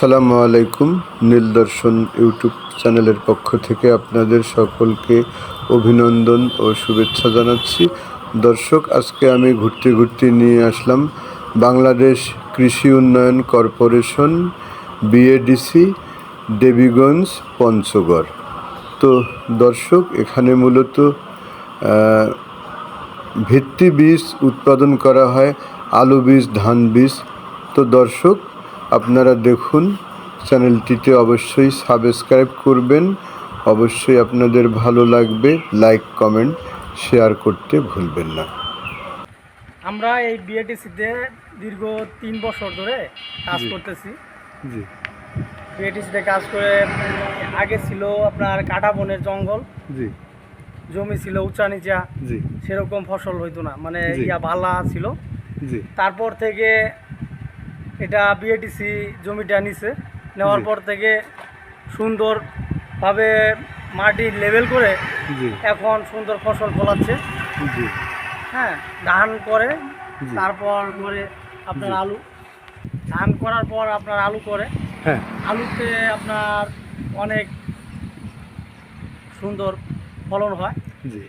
সালামু আলাইকুম, নীলদর্শন ইউটিউব চ্যানেলের পক্ষ থেকে আপনাদের সকলকে অভিনন্দন ও শুভেচ্ছা জানাচ্ছি। দর্শক, আজকে আমি ঘুরতে ঘুরতে নিয়ে আসলাম বাংলাদেশ কৃষি উন্নয়ন কর্পোরেশন, বিএডিসি, দেবীগঞ্জ, পঞ্চগড়। তো দর্শক, এখানে মূলত ভিত্তি বীজ উৎপাদন করা হয়, আলু বীজ, ধান বীজ। তো দর্শক আপনারা দেখুন চ্যানেলটিতে অবশ্যই সাবস্ক্রাইব করবেন। অবশ্যই আপনাদের ভালো লাগবে লাইক কমেন্ট শেয়ার করতে ভুলবেন না। আমরা এই বিএটিসিতে দীর্ঘ তিন বছর ধরে কাজ। করতেছি। জি। বিএটিসিতে কাজ করে আগে ছিল আপনার কাটা বনের জঙ্গল। জি। জমি ছিল উঁচা নিচা। জি। সেরকম ফসল হইতো না। মানে ইয়া ভালা ছিল। জি। তারপর থেকে এটা বিএটিসি জমিটা নিছে। নেওয়ার পর থেকে সুন্দরভাবে মাটি লেভেল করে এখন সুন্দর ফসল ফলাচ্ছে। হ্যাঁ ধান করে তারপর করে আপনার আলু। ধান করার পর আপনার আলু করে। হ্যাঁ। আলুতে আপনার অনেক সুন্দর ফলন হয়। জি।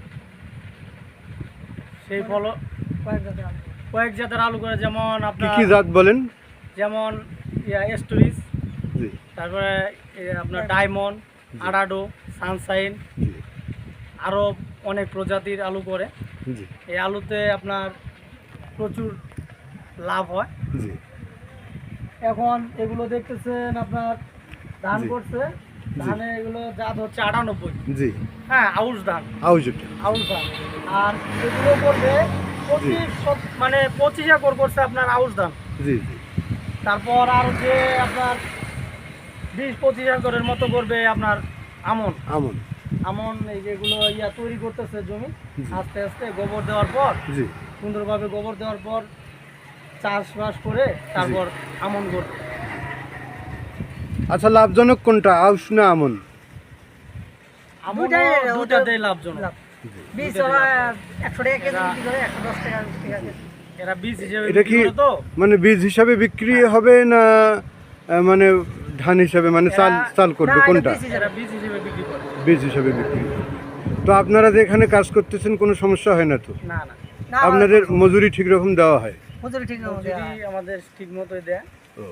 সেই ফল কয়েক জাতের আলু। করে যেমন কি আপনার কি জাত বলেন? যেমন ইয়া এস্টোরিজ তারপরে আপনার ডায়মন্ড। আডাডো সানশাইন আরও অনেক প্রজাতির আলু করে এই আলুতে আপনার প্রচুর লাভ হয়। এখন এগুলো দেখতেছেন আপনার ধান করছে। ধানে এগুলো জাত হচ্ছে আটানব্বই। জি। হ্যাঁ আউশ ধান। আউজুটা আউশ ধান। আর এগুলো করবে পঁচিশ মানে পঁচিশ একর করছে আপনার আউশ ধান। জি জি। তারপর আর যে আপনার বিশ পঁচিশ একরের মতো করবে আপনার আমন। আমন। আমন এই যেগুলো ইয়া তৈরি করতেছে জমি আস্তে আস্তে গোবর দেওয়ার পর সুন্দরভাবে গোবর দেওয়ার পর চাষবাস করে তারপর আমন করবে। আচ্ছা লাভজনক কোনটা? আউশ না আমন? দুটাতেই লাভজনক। ওরা একশো টাকা কেজি বিক্রি করে একশো দশ টাকা এরা বীজ হিসেবে এটা কি মানে বীজ হিসাবে বিক্রি হবে না মানে ধান হিসাবে মানে চাল চাল করবে কোনটা? বীজ হিসেবে বিক্রি তো আপনারা যে এখানে কাজ করতেছেন কোনো সমস্যা হয় না তো? না না। না, আপনাদের মজুরি ঠিক রকম দেওয়া হয়? মজুরি ঠিক মতো হয়। আমাদের ঠিক মতোই দেয়। ও।